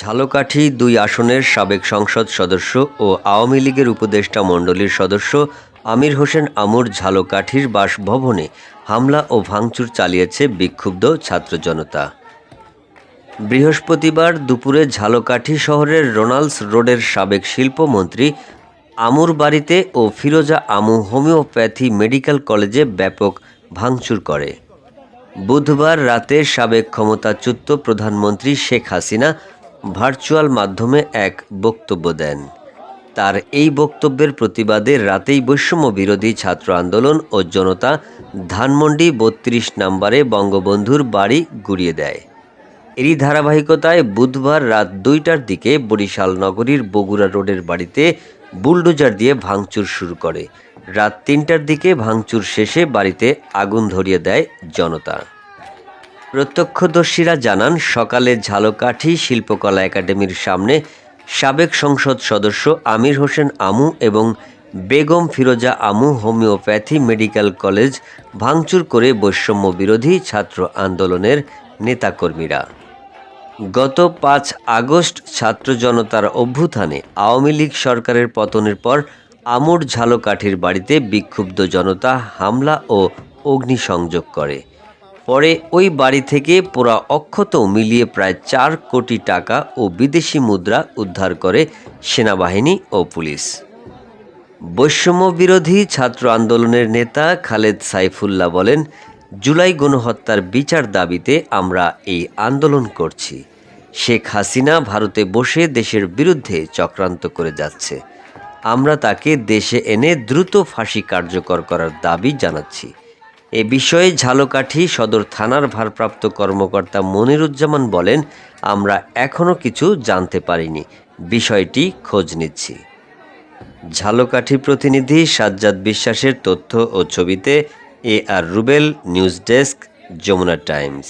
ঝালকাঠি দুই আসনের সাবেক সংসদ সদস্য ও আওয়ামী লীগের উপদেষ্টা মণ্ডলীর সদস্য আমির হোসেন আমুর ঝালকাঠির বাসভবনে হামলা ও ভাঙচুর চালিয়েছে বিক্ষুব্ধ ছাত্র জনতা। বৃহস্পতিবার দুপুরে ঝালকাঠি শহরের রোনাল্ডস রোডের সাবেক শিল্পমন্ত্রী আমুর বাড়িতে ও ফিরোজা আমু হোমিওপ্যাথি মেডিকেল কলেজে ব্যাপক ভাঙচুর করে। বুধবার রাতে সাবেক ক্ষমতাচ্যুত প্রধানমন্ত্রী শেখ হাসিনা ভার্চুয়াল মাধ্যমে এক বক্তব্য দেন। তার এই বক্তব্যের প্রতিবাদে রাতেই বৈষম্য বিরোধী ছাত্র আন্দোলন ও জনতা ধানমন্ডি বত্রিশ নম্বরে বঙ্গবন্ধুর বাড়ি গুড়িয়ে দেয়। এরই ধারাবাহিকতায় বুধবার রাত দুইটার দিকে বরিশাল নগরীর বগুড়া রোডের বাড়িতে বুলডোজার দিয়ে ভাঙচুর শুরু করে। রাত তিনটার দিকে ভাঙচুর শেষে বাড়িতে আগুন ধরিয়ে দেয় জনতা। প্রত্যক্ষদর্শীরা জানান, সকালে ঝালকাঠি শিল্পকলা একাডেমির সামনে সাবেক সংসদ সদস্য আমির হোসেন আমু এবং Begum Firoza Amu homeopathy medical college ভাঙচুর করে বৈষম্য বিরোধী ছাত্র আন্দোলনের নেতাকর্মীরা। গত পাঁচ আগস্ট ছাত্র জনতার অভ্যুত্থানে আওয়ামী লীগ সরকারের পতনের পর আমুর ঝালকাঠির বাড়িতে বিক্ষুব্ধ জনতা হামলা ও অগ্নিসংযোগ করে। পরে ওই বাড়ি থেকে পোড়া অক্ষত মিলিয়ে প্রায় চার কোটি টাকা ও বিদেশি মুদ্রা উদ্ধার করে সেনাবাহিনী ও পুলিশ। বৈষম্য বিরোধী ছাত্র আন্দোলনের নেতা খালেদ সাইফুল্লাহ বলেন, জুলাই গণহত্যার বিচার দাবিতে আমরা এই আন্দোলন করছি। শেখ হাসিনা ভারতে বসে দেশের বিরুদ্ধে চক্রান্ত করে যাচ্ছে। আমরা তাকে দেশে এনে দ্রুত ফাঁসি কার্যকর করার দাবি জানাচ্ছি। এ বিষয়ে ঝালকাঠি সদর থানার ভারপ্রাপ্ত কর্মকর্তা মনিরুজ্জামান বলেন, আমরা এখনও কিছু জানতে পারিনি। বিষয়টি খোঁজ নিচ্ছি। ঝালকাঠি প্রতিনিধি সাজ্জাদ বিশ্বাসের তথ্য ও ছবিতে A R Rubel, news desk, Jamuna Times.